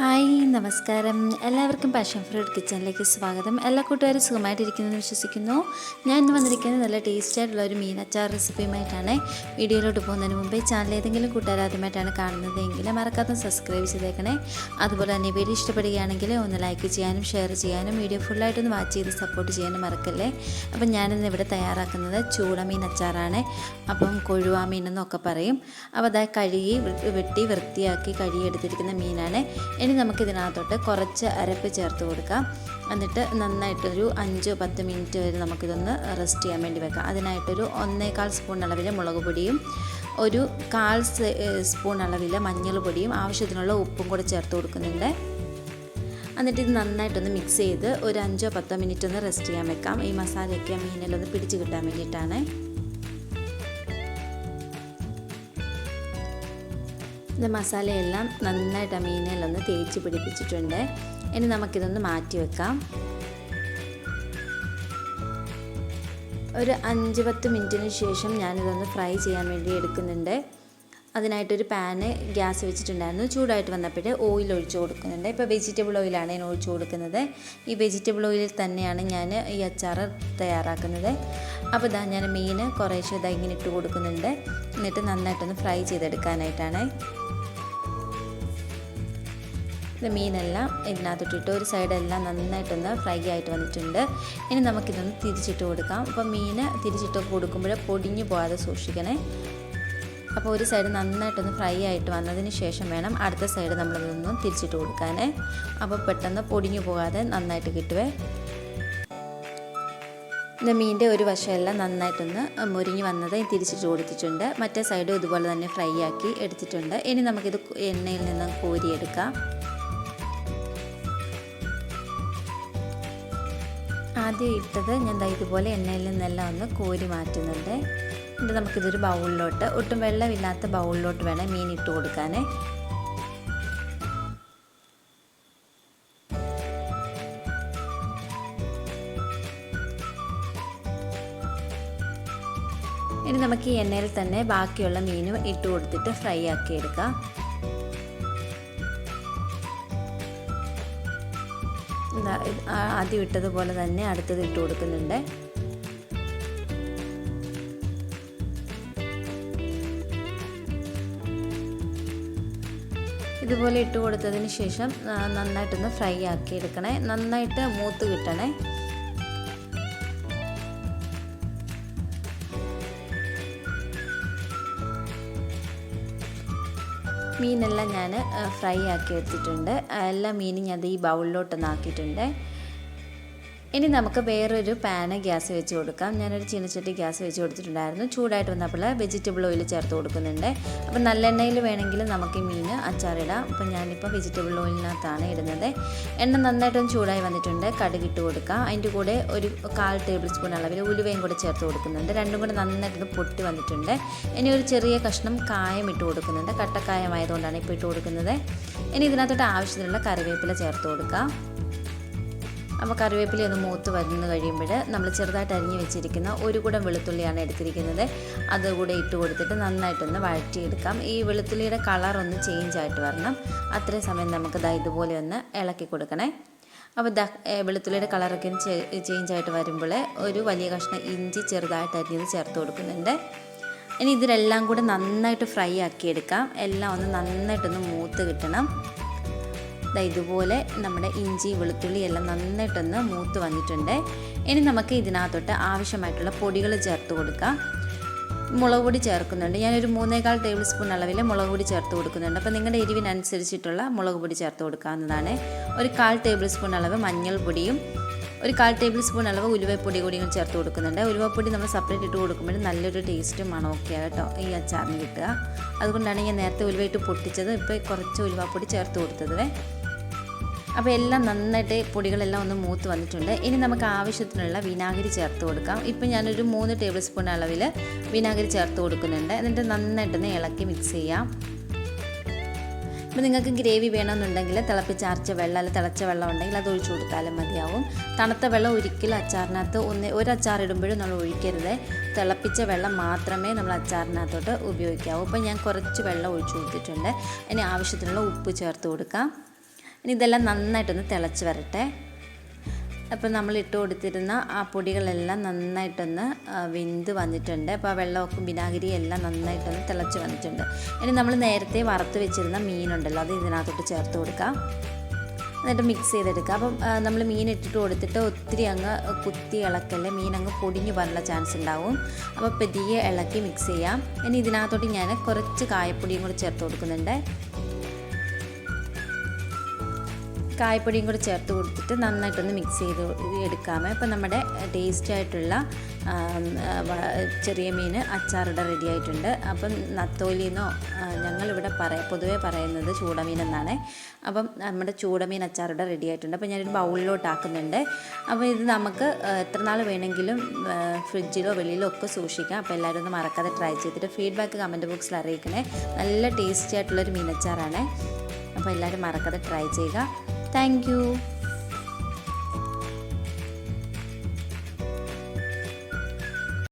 Hi നമസ്കാരം. എല്ലാവർക്കും passion fruit കിച്ചണിലേക്ക് സ്വാഗതം. എല്ലാ കൂട്ടുകാരും സുഖമായിട്ടിരിക്കുന്നു എന്ന് വിശ്വസിക്കുന്നു. ഞാൻ ഇന്ന് വന്നിരിക്കുന്നത് നല്ല ടേസ്റ്റി ആയിട്ടുള്ള ഒരു മീനച്ചാർ റെസിപ്പിയുമായിട്ടാണ് വീഡിയോയിലോട്ട് പോകുന്നതിന് മുമ്പേ ചാനൽ ഏതെങ്കിലും കൂട്ടുകാർ ആദ്യമായിട്ടാണ് കാണുന്നതെങ്കിൽ മറക്കാതെ സബ്സ്ക്രൈബ് ചെയ്തേക്കണേ. അതുപോലെ തന്നെ വീഡിയോ ഇഷ്ടപ്പെടുകയാണെങ്കിൽ ഒന്ന് ലൈക്ക് ചെയ്യാനും ഷെയർ ചെയ്യാനും വീഡിയോ ഫുള്ളായിട്ടൊന്ന് വാച്ച് ചെയ്ത് സപ്പോർട്ട് ചെയ്യാനും മറക്കല്ലേ? അപ്പം ഞാനിന്ന് ഇവിടെ തയ്യാറാക്കുന്നത് ചൂട അച്ചാറാണ് അപ്പം കൊഴുവാ മീനെന്നൊക്കെ പറയും. അപ്പോൾ അതായത് കഴുകി വെട്ടി വൃത്തിയാക്കി കഴുകി എടുത്തിരിക്കുന്ന മീനാണ്. ഇനി നമുക്ക് ഇതിനകത്തോട്ട് കുറച്ച് അരപ്പ് ചേർത്ത് കൊടുക്കാം. എന്നിട്ട് നന്നായിട്ടൊരു അഞ്ചോ പത്ത് മിനിറ്റ് വരെ നമുക്കിതൊന്ന് റെസ്റ്റ് ചെയ്യാൻ വേണ്ടി വെക്കാം. അതിനായിട്ടൊരു ഒന്നേകാൽ സ്പൂൺ അളവിൽ മുളക് പൊടിയും ഒരു കാൽ സ്പൂൺ അളവിൽ മഞ്ഞൾ പൊടിയും ആവശ്യത്തിനുള്ള ഉപ്പും കൂടെ ചേർത്ത് കൊടുക്കുന്നുണ്ട്. എന്നിട്ട് ഇത് നന്നായിട്ടൊന്ന് മിക്സ് ചെയ്ത് ഒരു അഞ്ചോ പത്തോ മിനിറ്റ് ഒന്ന് റെസ്റ്റ് ചെയ്യാൻ വെക്കാം. ഈ മസാലയൊക്കെ ആ മീനിലൊന്ന് പിടിച്ച് കിട്ടാൻ വേണ്ടിയിട്ടാണ്. ഇത് മസാലയെല്ലാം നന്നായിട്ട് ആ മീനിലൊന്ന് തേച്ച് പിടിപ്പിച്ചിട്ടുണ്ട്. ഇനി നമുക്കിതൊന്ന് മാറ്റി വെക്കാം. ഒരു അഞ്ച് പത്ത് മിനിറ്റിന് ശേഷം ഞാനിതൊന്ന് ഫ്രൈ ചെയ്യാൻ വേണ്ടി എടുക്കുന്നുണ്ട്. അതിനായിട്ടൊരു പാന് ഗ്യാസ് വെച്ചിട്ടുണ്ടായിരുന്നു. ചൂടായിട്ട് വന്നപ്പോഴേ ഓയിൽ ഒഴിച്ച് കൊടുക്കുന്നുണ്ട്. ഇപ്പോൾ വെജിറ്റബിൾ ഓയിലാണ് ഞാൻ ഒഴിച്ച് കൊടുക്കുന്നത്. ഈ വെജിറ്റബിൾ ഓയിലിൽ തന്നെയാണ് ഞാൻ ഈ അച്ചാർ തയ്യാറാക്കുന്നത്. അപ്പോൾ ഇതാ ഞാൻ മീൻ കുറേശ്ശെ ഇതാ ഇങ്ങനെ ഇട്ട് കൊടുക്കുന്നുണ്ട്. എന്നിട്ട് നന്നായിട്ടൊന്ന് ഫ്രൈ ചെയ്തെടുക്കാനായിട്ടാണ്. ഇത് മീനെല്ലാം ഇതിനകത്തിട്ടിട്ട് ഒരു സൈഡെല്ലാം നന്നായിട്ടൊന്ന് ഫ്രൈ ആയിട്ട് വന്നിട്ടുണ്ട്. ഇനി നമുക്കിതൊന്ന് തിരിച്ചിട്ട് കൊടുക്കാം. അപ്പോൾ മീൻ തിരിച്ചിട്ട് കൊടുക്കുമ്പോൾ പൊടിഞ്ഞു പോകാതെ സൂക്ഷിക്കണേ. അപ്പോൾ ഒരു സൈഡ് നന്നായിട്ടൊന്ന് ഫ്രൈ ആയിട്ട് വന്നതിന് ശേഷം വേണം അടുത്ത സൈഡ് നമ്മളിതൊന്നും തിരിച്ചിട്ട് കൊടുക്കാനേ. അപ്പോൾ പെട്ടെന്ന് പൊടിഞ്ഞു പോകാതെ നന്നായിട്ട് കിട്ടുവേ. ഇത് മീന്റെ ഒരു വശമെല്ലാം നന്നായിട്ടൊന്ന് മുരിഞ്ഞ് വന്നത് തിരിച്ചിട്ട് കൊടുത്തിട്ടുണ്ട്. മറ്റേ സൈഡും ഇതുപോലെ തന്നെ ഫ്രൈ ആക്കി എടുത്തിട്ടുണ്ട്. ഇനി നമുക്കിത് എണ്ണയിൽ നിന്ന് കോരിയെടുക്കാം. ആദ്യം ഇട്ടത് ഞാൻ ദാ ഇതുപോലെ എണ്ണയിൽ നിന്നെല്ലാം ഒന്ന് കോരി മാറ്റുന്നുണ്ട്. എന്നിട്ട് നമുക്കിതൊരു ബൗളിലോട്ട് ഒട്ടും വെള്ളമില്ലാത്ത ബൗളിലോട്ട് വേണം മീൻ ഇട്ട് കൊടുക്കാനേ. ഇനി നമുക്ക് ഈ എണ്ണയിൽ തന്നെ ബാക്കിയുള്ള മീനും ഇട്ട് കൊടുത്തിട്ട് ഫ്രൈ ആക്കി എടുക്കാം. ആദ്യം ഇട്ടതുപോലെ തന്നെ അടുത്തത് ഇട്ട് കൊടുക്കുന്നുണ്ട്. ഇതുപോലെ ഇട്ട് കൊടുത്തതിന് ശേഷം നന്നായിട്ടൊന്ന് ഫ്രൈ ആക്കി എടുക്കണേ നന്നായിട്ട് മൂത്ത് കിട്ടണേ. മീനെല്ലാം ഞാൻ ഫ്രൈ ആക്കി എടുത്തിട്ടുണ്ട്. എല്ലാ മീനും ഞാൻ ഈ ബൗളിലോട്ടൊന്ന് ആക്കിയിട്ടുണ്ട് ഇനി നമുക്ക് വേറൊരു പാന് ഗ്യാസ് വെച്ച് കൊടുക്കാം. ഞാനൊരു ചീനച്ചട്ടി ഗ്യാസ് വെച്ച് കൊടുത്തിട്ടുണ്ടായിരുന്നു. ചൂടായിട്ട് വന്നപ്പോൾ വെജിറ്റബിൾ ഓയിൽ ചേർത്ത് കൊടുക്കുന്നുണ്ട്. അപ്പം നല്ലെണ്ണയിൽ വേണമെങ്കിൽ നമുക്ക് ഈ മീൻ അച്ചാറിടാം. അപ്പം ഞാനിപ്പോൾ വെജിറ്റബിൾ ഓയിലിനകത്താണ് ഇടുന്നത്. എണ്ണ നന്നായിട്ടൊന്ന് ചൂടായി വന്നിട്ടുണ്ട്. കടുകിട്ട് കൊടുക്കാം. അതിന്റെ കൂടെ ഒരു കാൽ ടേബിൾ സ്പൂൺ അളവിൽ ഉലുവയും കൂടെ ചേർത്ത് കൊടുക്കുന്നുണ്ട്. രണ്ടും കൂടെ നന്നായിട്ടൊന്ന് പൊട്ടി വന്നിട്ടുണ്ട്. ഇനി ഒരു ചെറിയ കഷ്ണം കായം ഇട്ട് കൊടുക്കുന്നുണ്ട്. കട്ടക്കായമായതുകൊണ്ടാണ് ഇപ്പോൾ ഇട്ട് കൊടുക്കുന്നത്. ഇനി ഇതിനകത്തോട്ട് ആവശ്യത്തിനുള്ള കറിവേപ്പില ചേർത്ത് കൊടുക്കാം. അപ്പോൾ കറിവേപ്പില ഒന്ന് മൂത്ത് വരുന്ന കഴിയുമ്പോൾ നമ്മൾ ചെറുതായിട്ട് അരിഞ്ഞ് വെച്ചിരിക്കുന്ന ഒരു കൂടം വെളുത്തുള്ളിയാണ് എടുത്തിരിക്കുന്നത്. അതുകൂടെ ഇട്ട് കൊടുത്തിട്ട് നന്നായിട്ടൊന്ന് വഴറ്റിയെടുക്കാം. ഈ വെളുത്തുള്ളിയുടെ കളർ ഒന്ന് ചേഞ്ച് ആയിട്ട് വരണം. അത്രയും സമയം നമുക്ക് ദാ ഇതുപോലെ ഒന്ന് ഇളക്കി കൊടുക്കണേ. അപ്പോൾ ദാ വെളുത്തുള്ളിയുടെ കളറൊക്കെ ചേഞ്ച് ആയിട്ട് വരുമ്പോൾ ഒരു വലിയ കഷ്ണം ഇഞ്ചി ചെറുതായിട്ട് അരിഞ്ഞത് ചേർത്ത് കൊടുക്കുന്നുണ്ട്. ഇനി ഇതിലെല്ലാം കൂടെ നന്നായിട്ട് ഫ്രൈ ആക്കിയെടുക്കാം. എല്ലാം ഒന്ന് നന്നായിട്ടൊന്ന് മൂത്ത് കിട്ടണം. ഇതുപോലെ നമ്മുടെ ഇഞ്ചി വെളുത്തുള്ളി എല്ലാം നന്നായിട്ടൊന്ന് മൂത്ത് വന്നിട്ടുണ്ട്. ഇനി നമുക്ക് ഇതിനകത്തോട്ട് ആവശ്യമായിട്ടുള്ള പൊടികൾ ചേർത്ത് കൊടുക്കാം. മുളക് പൊടി ചേർക്കുന്നുണ്ട്. ഞാനൊരു മൂന്നേകാൽ ടേബിൾ സ്പൂൺ അളവിൽ മുളക് പൊടി ചേർത്ത് കൊടുക്കുന്നുണ്ട്. അപ്പോൾ നിങ്ങളുടെ എരിവിനനുസരിച്ചിട്ടുള്ള മുളക് പൊടി ചേർത്ത് കൊടുക്കാവുന്നതാണ്. ഒരു കാൽ ടേബിൾ സ്പൂൺ അളവ് മഞ്ഞൾപ്പൊടിയും ഒരു കാൽ ടേബിൾ സ്പൂൺ അളവ് ഉലുവപ്പൊടി കൂടിയും ചേർത്ത് കൊടുക്കുന്നുണ്ട്. ഉലുവപ്പൊടി നമ്മൾ സെപ്പറേറ്റ് ഇട്ട് കൊടുക്കുമ്പോൾ നല്ലൊരു ടേസ്റ്റും മണമൊക്കെയാണ് കേട്ടോ ഈ അച്ചാറിന് കിട്ടുക. അതുകൊണ്ടാണ് ഞാൻ നേരത്തെ ഉലുവയിട്ട് പൊട്ടിച്ചത്. ഇപ്പോൾ കുറച്ച് ഉലുവപ്പൊടി ചേർത്ത് കൊടുത്തത് അപ്പോൾ എല്ലാം നന്നായിട്ട് പൊടികളെല്ലാം ഒന്ന് മൂത്ത് വന്നിട്ടുണ്ട്. ഇനി നമുക്ക് ആവശ്യത്തിനുള്ള വിനാഗിരി ചേർത്ത് കൊടുക്കാം. ഇപ്പം ഞാനൊരു മൂന്ന് ടേബിൾ സ്പൂൺ അളവിൽ വിനാഗിരി ചേർത്ത് കൊടുക്കുന്നുണ്ട്. എന്നിട്ട് നന്നായിട്ടൊന്ന് ഇളക്കി മിക്സ് ചെയ്യാം. അപ്പോൾ നിങ്ങൾക്ക് ഗ്രേവി വേണമെന്നുണ്ടെങ്കിൽ തിളപ്പിച്ചാർച്ച വെള്ളം അല്ലെങ്കിൽ തിളച്ച വെള്ളം ഉണ്ടെങ്കിൽ അത് ഒഴിച്ചു കൊടുത്താലും മതിയാവും. തണുത്ത വെള്ളം ഒരിക്കലും അച്ചാറിനകത്ത് ഒന്ന് ഒരു അച്ചാർ ഇടുമ്പോഴും നമ്മൾ ഒഴിക്കരുത്. തിളപ്പിച്ച വെള്ളം മാത്രമേ നമ്മൾ അച്ചാറിനകത്തോട്ട് ഉപയോഗിക്കാവൂ. അപ്പോൾ ഞാൻ കുറച്ച് വെള്ളം ഒഴിച്ചു കൊടുത്തിട്ടുണ്ട്. ഇനി ആവശ്യത്തിനുള്ള ഉപ്പ് ചേർത്ത് കൊടുക്കാം. ഇതെല്ലാം നന്നായിട്ടൊന്ന് തിളച്ച് വരട്ടെ. അപ്പോൾ നമ്മൾ ഇട്ട് കൊടുത്തിരുന്ന ആ പൊടികളെല്ലാം നന്നായിട്ടൊന്ന് വിന്ത് വന്നിട്ടുണ്ട്. അപ്പോൾ ആ വെള്ളമൊക്കെ വിനാഗിരി എല്ലാം നന്നായിട്ടൊന്ന് തിളച്ച് വന്നിട്ടുണ്ട്. ഇനി നമ്മൾ നേരത്തെ വറുത്ത് വെച്ചിരുന്ന മീനുണ്ടല്ലോ അത് ഇതിനകത്തോട്ട് ചേർത്ത് കൊടുക്കാം. എന്നിട്ട് മിക്സ് ചെയ്തെടുക്കുക അപ്പം നമ്മൾ മീൻ ഇട്ടിട്ട് കൊടുത്തിട്ട് ഒത്തിരി അങ്ങ് കുത്തി ഇളക്കല്ലേ മീൻ അങ്ങ് പൊടിഞ്ഞു പോകാനുള്ള ചാൻസ് ഉണ്ടാവും. അപ്പോൾ പതിയെ ഇളക്കി മിക്സ് ചെയ്യാം. ഇനി ഇതിനകത്തോട്ട് ഞാൻ കുറച്ച് കായപ്പൊടിയും കൂടി ചേർത്ത് കൊടുക്കുന്നുണ്ട്. കായപ്പൊടിയും കൂടി ചേർത്ത് കൊടുത്തിട്ട് നന്നായിട്ടൊന്ന് മിക്സ് ചെയ്ത് എടുക്കാമേ. അപ്പോൾ നമ്മുടെ ടേസ്റ്റ് ആയിട്ടുള്ള ചെറിയ മീൻ അച്ചാറിടെ റെഡി ആയിട്ടുണ്ട്. അപ്പം നത്തോലിന്നോ ഞങ്ങളിവിടെ പറയ പൊതുവെ പറയുന്നത് ചൂടമീൻ എന്നാണ് അപ്പം നമ്മുടെ ചൂടമീൻ അച്ചാറിടെ റെഡി ആയിട്ടുണ്ട്. അപ്പോൾ ഞാനൊരു ബൗളിലോട്ട് ആക്കുന്നുണ്ട് അപ്പോൾ ഇത് നമുക്ക് എത്ര നാൾ വേണമെങ്കിലും ഫ്രിഡ്ജിലോ വെളിയിലോ ഒക്കെ സൂക്ഷിക്കാം. അപ്പോൾ എല്ലാവരും ഒന്ന് മറക്കാതെ ട്രൈ ചെയ്തിട്ട് ഫീഡ്ബാക്ക് കമന്റ് ബോക്സിൽ അറിയിക്കണേ. നല്ല ടേസ്റ്റി ആയിട്ടുള്ളൊരു മീനച്ചാറാണ്. അപ്പോൾ എല്ലാവരും മറക്കാതെ ട്രൈ ചെയ്യുക. Thank you.